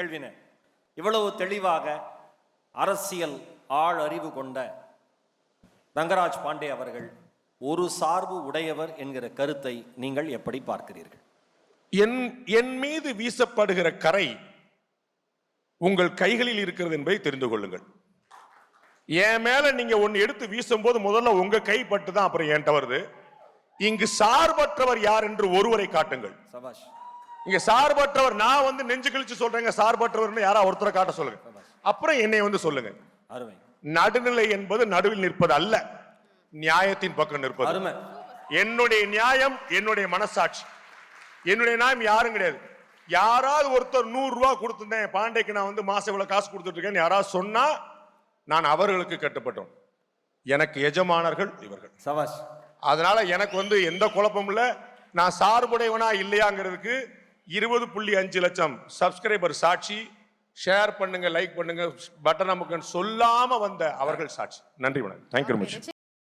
கேள்வினே இவ்வளவு தெளிவாக அரசியல் ஆள் அறிவு கொண்ட ரங்கராஜ் பாண்டே அவர்கள் ஒரு சார்பு உடையவர் என்கிற கருத்தை நீங்கள் எப்படி பார்க்கிறீர்கள்? என் என் மீது வீசப்படுகிற கரை உங்கள் கைகளில் இருக்கிறது என்பதை தெரிந்து கொள்ளுங்கள். என் மேல நீங்க ஒன்னு எடுத்து வீசும்போது முதல்ல உங்க கை பட்டு தான் அப்புறம் என்கிட்ட வருது. இங்கு சார்பற்றவர் யார் என்று ஒருவரை காட்டுங்கள். சபாஷ். இங்க சார்பற்றவர் நான் வந்து நெஞ்சு கிழிச்சு சொல்றேங்க சார்பற்றவர்னு யாரா ஒருத்தரை காட்ட சொல்லுங்க. அப்புறம் என்னை வந்து சொல்லுங்க. அருமை. நடுநிலை என்பது நடுவில் நிற்பது அல்ல நியாயத்தின் பக்கம் நிற்பது. அருமை. என்னுடைய நியாயம் என்னுடைய மனசாட்சி. என்னுடைய நியாயம் யாரும் கிடையாது. யாராவது ஒருத்தர் நூறு ரூபாய் கொடுத்துருந்தேன் பாண்டேக்கு நான் வந்து மாசம் இவ்வளவு காசு கொடுத்துட்டு இருக்கேன்னு யாராவது சொன்னா நான் அவர்களுக்கு கட்டுப்பட்டோம். எனக்கு எஜமானர்கள் இவர்கள். சபாஷ். அதனால எனக்கு வந்து எந்த குழப்பமும் இல்லை. நான் சார்புடையவனா இல்லையாங்கிறதுக்கு இருபது புள்ளி அஞ்சு லட்சம் சப்ஸ்கிரைபர் சாட்சி. ஷேர் பண்ணுங்க லைக் பண்ணுங்க பட்டன் அமுக்கன்னு சொல்லாம வந்த அவர்கள் சாட்சி. நன்றி வணக்கம். Thank you much